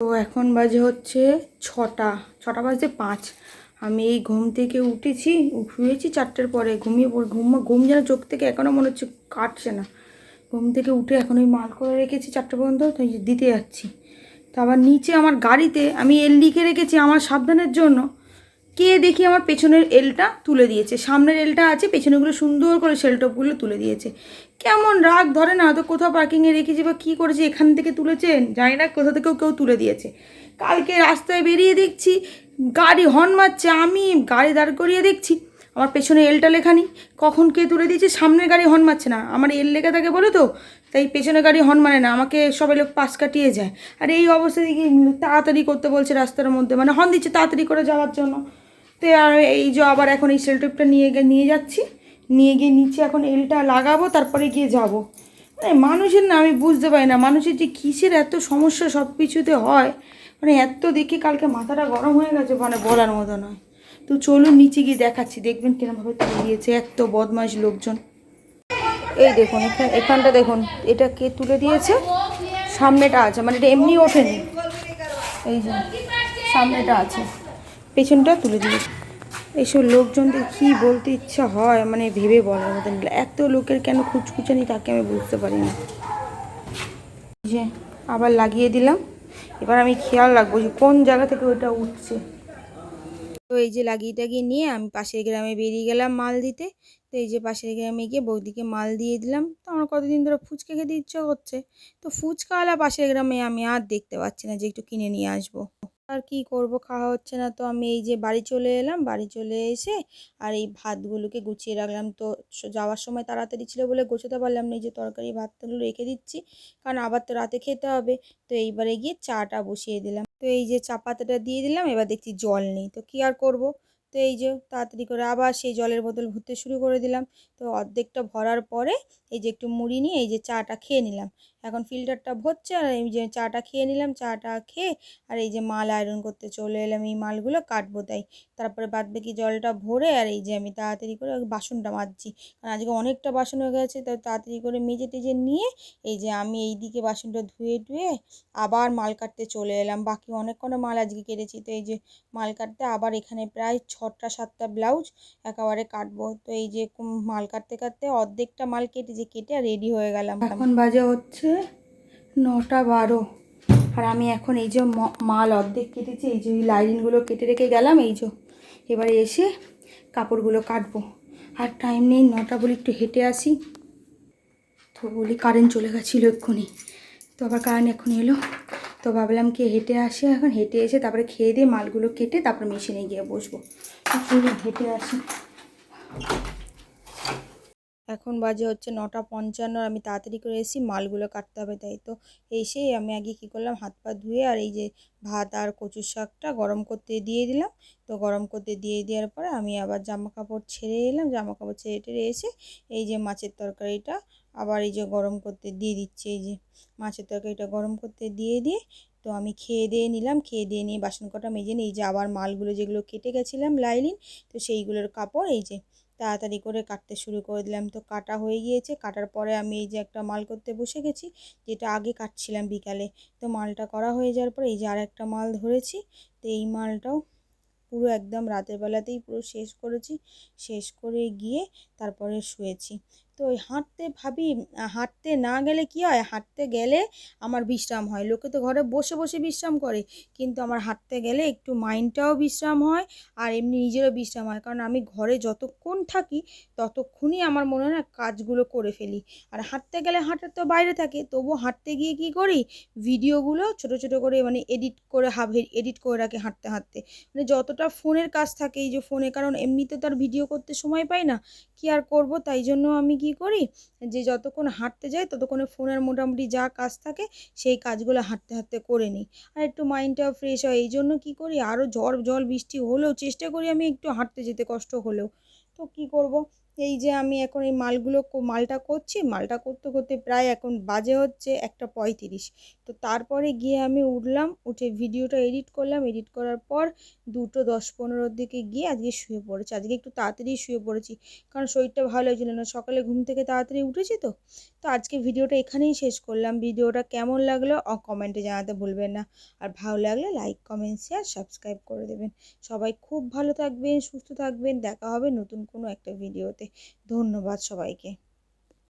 তো এখন বাজে হচ্ছে ছটা ছটা বাজে পাঁচ। আমি এই ঘুম থেকে উঠেছি, শুয়েছি চারটের পরে, ঘুমিয়ে পড়ে, ঘুম ঘুম যেন চোখ থেকে এখনও মনে হচ্ছে কাটছে না। ঘুম থেকে উঠে এখন ওই মাল করে রেখেছি চারটে পর্যন্ত, তো দিতে যাচ্ছি। তো আবার নিচে আমার গাড়িতে আমি এল লিখে রেখেছি আমার সাবধানের জন্য। কে দেখি আমার পেছনের এলটা তুলে দিয়েছে? সামনের এলটা আছে, পেছনেগুলো সুন্দর করে সেলটপগুলো তুলে দিয়েছে। কেমন রাগ? ধরে না, তো কোথাও পার্কিংয়ে রেখেছি বা কী করেছি, এখান থেকে তুলেছেন? জানি না, কোথা থেকেও কেউ তুলে দিয়েছে। কালকে রাস্তায় বেরিয়ে দেখছি, গাড়ি হর্ন মারছে, আমি গাড়ি দাঁড় করিয়ে দেখছি, আমার পেছনে এলটা লেখা নেই। কখন কে তুলে দিয়েছে? সামনের গাড়ি হর্ন মারছে না। আমার এল লেখা থাকে বলে তো? তাই পেছনে গাড়ি হর্ন মানে না, আমাকে সবাই লোক পাশ কাটিয়ে যায়। আর এই অবস্থা দেখি, তাড়াতাড়ি করতে বলছে রাস্তার মধ্যে। মানে হর্ন দিচ্ছে, তাড়াতাড়ি করে যাওয়ার জন্য। তো আর এই যে আবার এখন এই সেলটেপটা নিয়ে গিয়ে নিয়ে যাচ্ছি। নিয়ে গিয়ে নিচে এখন এলটা লাগাবো, তারপরে গিয়ে যাব। মানে মানুষের না, আমি বুঝতে পারি না, মানুষের যে কিসের এত সমস্যা সব কিছুতে হয় মানে এত দেখে কালকে মাথাটা গরম হয়ে গেছে মানে বলার মতো নয়। তো চলুন নিচে গিয়ে দেখাচ্ছি, দেখবেন কিরমভাবে তুলে দিয়েছে এত বদমাইশ লোকজন। এই দেখুন এখানে এখানটা দেখুন, এটা কে তুলে দিয়েছে? সামনেটা আছে মানে এটা এমনি ওঠেনি। এই যে, সামনেটা আছে। পেছনটা তুলে দিয়েছে এইসব লোকজনদের কী বলতে ইচ্ছা হয় মানে ভেবে বলার মতন এত লোকের কেন খুচখুচানি তাকে আমি বুঝতে পারি না। যে, আবার লাগিয়ে দিলাম। এবার আমি খেয়াল রাখব যে কোন জায়গা থেকে ওইটা উঠছে। তো এই যে লাগিয়ে টাগিয়ে নিয়ে আমি পাশের গ্রামে বেরিয়ে গেলাম মাল দিতে। তো এই যে পাশের গ্রামে গিয়ে বৌদিকে মাল দিয়ে দিলাম। তো আমার কতদিন ধরে ফুচকা খেতে ইচ্ছা করছে। তো ফুচকাওয়ালা পাশের গ্রামে আমি আর দেখতে পাচ্ছি না যে একটু কিনে নিয়ে আসব। আর কি করব? খাওয়া হচ্ছে না। তো আমি এই যে বাড়ি চলে এলাম। বাড়ি চলে এসে আর এই ভাতগুলোকে গুছিয়ে রাখলাম। তো যাওয়ার সময় তাড়াতাড়ি ছিল বলে গোছাতে পারলাম না। এই যে তরকারি ভাতগুলো রেখে দিচ্ছি। কারণ আবার তো রাতে খেতে হবে। তো এইবারে গিয়ে চাটা বসিয়ে দিলাম। তো এই যে চা পাতাটা দিয়ে দিলাম। এবার দেখছি জল নেই। তো কী আর করব? তো এই যে তাড়াতাড়ি করে আবার সেই জলের বোতল ভরতে শুরু করে দিলাম। তো অর্ধেকটা ভরার পরে এই যে একটু মুড়ি নিয়ে এই যে চাটা খেয়ে নিলাম। এখন ফিল্টারটা ভরছে আর এই যে চাটা খেয়ে নিলাম, চাটা খেয়ে আর এই যে মাল আয়রন করতে চলে এলাম, এই মালগুলো কাটবো তাই। তারপরে বাদ বাকি জলটা ভরে আর এই যে আমি তাড়াতাড়ি করে বাসনটা মাজছি। কারণ আজকে অনেকটা বাসন হয়ে গেছে তো তাড়াতাড়ি করে মেজে টেজে নিয়ে এই যে আমি এই দিকে বাসনটা ধুয়ে ধুয়ে আবার মাল কাটতে চলে এলাম। বাকি অনেক কোনো মাল আজকে কেটেছি, তো এই যে মাল কাটতে আবার এখানে প্রায় ছটা, সাতটা ব্লাউজ একেবারে কাটবো। তো এই যে মাল কাটতে কাটতে অর্ধেকটা মাল কেটেছি কেটে রেডি হয়ে গেলাম। এখন বাজে হচ্ছে নটা বারো। আর আমি এখন এই যে মাল অর্ধেক কেটেছি, এই যে লাইনিংগুলো কেটে রেখে গেলাম, এই যে। এবারে এসে কাপড়গুলো কাটবো। আর টাইম নেই, নটা বলে একটু হেঁটে আসি। তো বলি কারেন্ট চলে গেছিল এক্ষুনি। তো আবার কারেন্ট এখন এলো। তো ভাবলাম কি হেঁটে আসি এখন। হেঁটে এসে তারপরে খেয়ে দিয়ে মালগুলো কেটে তারপরে মেশিনে গিয়ে বসবো। হেঁটে আসি। এখন বাজে হচ্ছে নটা পঞ্চান্ন আমি তাড়াতাড়ি করে এসেছি, মালগুলো কাটতে হবে, তাই তো। এসে আমি আগে কী করলাম, হাত পা ধুয়ে আর এই যে ভাত আর কচুর শাকটা গরম করতে দিয়ে দিলাম। তো গরম করতে দিয়ে দেওয়ার পরে আমি আবার জামা কাপড় ছেড়ে এলাম জামা কাপড় ছেড়ে টেড়ে এসে এই যে মাছের তরকারিটা আবার এই যে গরম করতে দিয়ে দিচ্ছি, এই যে মাছের তরকারিটা গরম করতে দিয়ে দিয়ে তো আমি খেয়ে দিয়ে নিলাম, খেয়ে দিয়ে নিয়ে বাসন কটা মেজে নিই এই যে আবার মালগুলো যেগুলো কেটে গেছিলাম লাইলিন, তো সেইগুলোর কাপড়, এই যে তাড়াতাড়ি করে কাটতে শুরু করে দিলাম। তো কাটা হয়ে গিয়েছে। কাটার পরে আমি এই যে একটা মাল করতে বসে গেছি, যেটা আগে কাটছিলাম বিকালে। তো মালটা করা হয়ে যাওয়ার পরে এই যে আর একটা মাল ধরেছি, তো এই মালটাও পুরো একদম রাতের বেলাতেই পুরো শেষ করেছি। শেষ করে গিয়ে তারপরে শুয়েছি। তো ওই হাঁটতে ভাবি, হাঁটতে না গেলে কি হয়? হাঁটতে গেলে আমার বিশ্রাম হয়। লোকে তো ঘরে বসে বসে বিশ্রাম করে। কিন্তু আমার হাঁটতে গেলে একটু মাইন্ডটাও বিশ্রাম হয় আর এমনি নিজেরও বিশ্রাম হয়। কারণ আমি ঘরে যতক্ষণ থাকি, ততক্ষণই আমার মনে হয় না কাজগুলো করে ফেলি। আর হাঁটতে গেলে হাঁটার তো বাইরে থাকে। তবুও হাঁটতে গিয়ে কী করি? ভিডিওগুলো ছোট ছোট করে মানে এডিট করে হাফ এডিট করে রাখি হাঁটতে হাঁটতে। মানে যতটা ফোনের কাজ থাকে, এই যে ফোনে, কারণ এমনিতে তো আর ভিডিও করতে সময় পাই না। কি আর করব? তাই জন্য আমি কি করি? যে যতক্ষণ হাঁটতে যাই ততক্ষণে ফোনের মোটামুটি যা কাজ থাকে সেই কাজগুলো হাঁটতে হাঁটতে করে নিই। আর একটু মাইন্ডটাও ফ্রেশ হয়, এই জন্য কী করি? আরও ঝড় জল বৃষ্টি হলেও চেষ্টা করি আমি একটু হাঁটতে যেতে, কষ্ট হলেও। তো কী করব? এই যে আমি এখন এই মালগুলো মালটা করছি, মালটা করতে করতে প্রায় এখন বাজে হচ্ছে একটা পঁয়ত্রিশ। তো তারপরে গিয়ে আমি উঠলাম, উঠে ভিডিওটা এডিট করলাম। এডিট করার পর দুটো দশ পনেরোর দিকে গিয়ে আজকে শুয়ে পড়েছি। আজকে একটু তাড়াতাড়ি শুয়ে পড়েছি, কারণ শরীরটা ভালো হয়েছিল না। সকালে ঘুম থেকে তাড়াতাড়ি উঠেছি তো তো আজকে ভিডিওটা এখানেই শেষ করলাম। ভিডিওটা কেমন লাগল কমেন্টে জানাতে ভুলবেন না। আর ভালো লাগলে লাইক, কমেন্ট, শেয়ার, সাবস্ক্রাইব করে দেবেন। সবাই খুব ভালো থাকবেন, সুস্থ থাকবেন। দেখা হবে নতুন কোনো একটা ভিডিওতে। ধন্যবাদ সবাইকে।